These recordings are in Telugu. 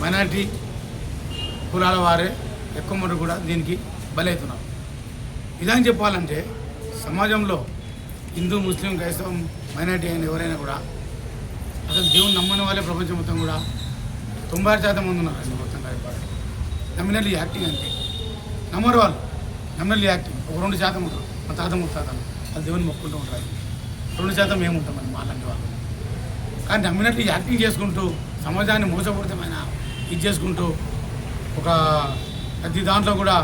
మైనారిటీ కులాల వారే ఎక్కువ మంది కూడా దీనికి బలవుతున్నారు ఇదని చెప్పాలంటే సమాజంలో హిందూ ముస్లిం క్రైస్తవం మైనారిటీ అయిన ఎవరైనా కూడా అసలు దేవుని నమ్మని వాళ్ళే ప్రపంచం మొత్తం కూడా తొంభై శాతం మంది ఉన్నారు. మొత్తం చెప్పాలి నమ్మినట్లు యాక్టింగ్ అంతే నమ్మరు వాళ్ళు. ఎమ్మెల్యే యాక్ట్ ఒక రెండు శాతం ఉంటారు. మా తాత ముత్తాతలు వాళ్ళు దేవుని మొక్కుంటూ ఉంటారు. రెండు శాతం మేము మాలాంటి వాళ్ళు? కానీ నమ్మినట్లు యాక్టింగ్ చేసుకుంటూ సమాజాన్ని మోసపూరితమైన ఇది చేసుకుంటూ ఒక ప్రతి దాంట్లో కూడా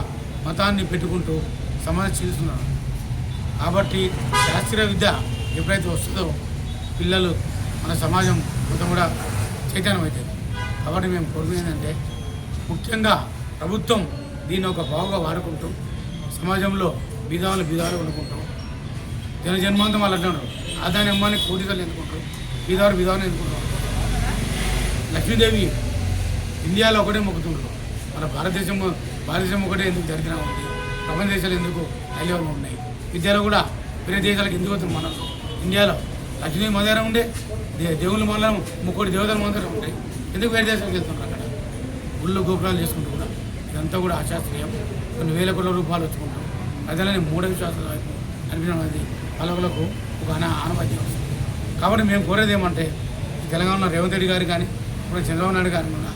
మతాన్ని పెట్టుకుంటూ సమాజం చేస్తున్నారు కాబట్టి శాస్త్రీయ విద్య ఎప్పుడైతే వస్తుందో పిల్లలు మన సమాజం మొత్తం కూడా చైతన్యం అవుతుంది కాబట్టి మేము కోరుకునేది ఏంటంటే ముఖ్యంగా ప్రభుత్వం దీన్ని ఒక బాగుగా వాడుకుంటూ సమాజంలో బీదాలు బీదాలు వండుకుంటూ. జన జన్మాంతం వాళ్ళు అంటున్నారు. ఆదాని అమ్మాని కోటికలు ఎందుకుంటారు? బీదారు బీదాలు ఎందుకుంటారు? లక్ష్మీదేవి ఇండియాలో ఒకటే మొక్కుతుండ్రు. మన భారతదేశం భారతదేశం ఒకటే ఎందుకు దరిద్రం ఉంది? ప్రపంచ దేశాలు ఎందుకు హై ఉన్నాయి? విద్యలో కూడా వేరే దేశాలకు ఎందుకు అవుతుంది మనం? ఇండియాలో లక్ష్మీదేవి మందిరం ఉండే దే దేవుళ్ళ మందిరం ముక్కోటి దేవతల మందిరం ఉంటాయి ఎందుకు వేరే దేశాలకు వెళ్తున్నారు అక్కడ? గుళ్ళు గోపురాలు చేసుకుంటూ కూడా. ఇదంతా కూడా అశాస్త్రీయం. కొన్ని వేల కోట్ల రూపాయలు వచ్చుకుంటాం. ప్రజలని మూఢ విశ్వాసాల వైపు నడిపించడం అనేది వాళ్ళకు ఒక అన ఆనవాద్యం కాబట్టి మేము కోరేది ఏమంటే తెలంగాణ రేవంత్ రెడ్డి గారు కానీ ఇప్పుడు చంద్రబాబు నాయుడు గారు కూడా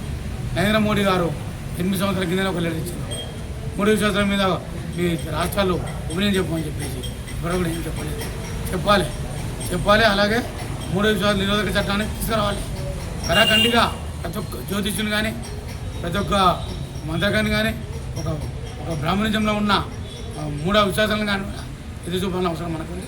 నరేంద్ర మోడీ గారు ఎనిమిది సంవత్సరాల కింద ఒక లెటర్ ఇచ్చారు. మూడు విశ్వాసాల మీద మీ రాష్ట్రాలు ఒపీనియన్ చెప్పమని చెప్పేసి ఇప్పుడు కూడా ఏం చెప్పలేదు. చెప్పాలి. చెప్పాలి. అలాగే మూడో విశ్వాసాల నిరోధక చట్టాన్ని తీసుకురావాలి. కరాఖండిగా ప్రతి ఒక్క జ్యోతిష్యులు కానీ ప్రతి ఒక్క మంత్రకాన్ని కానీ ఒక ఒక బ్రాహ్మణిజంలో ఉన్న మూడో విశ్వాసాలను కానీ ఎదురు చూపాలని అవసరం మనకుంది.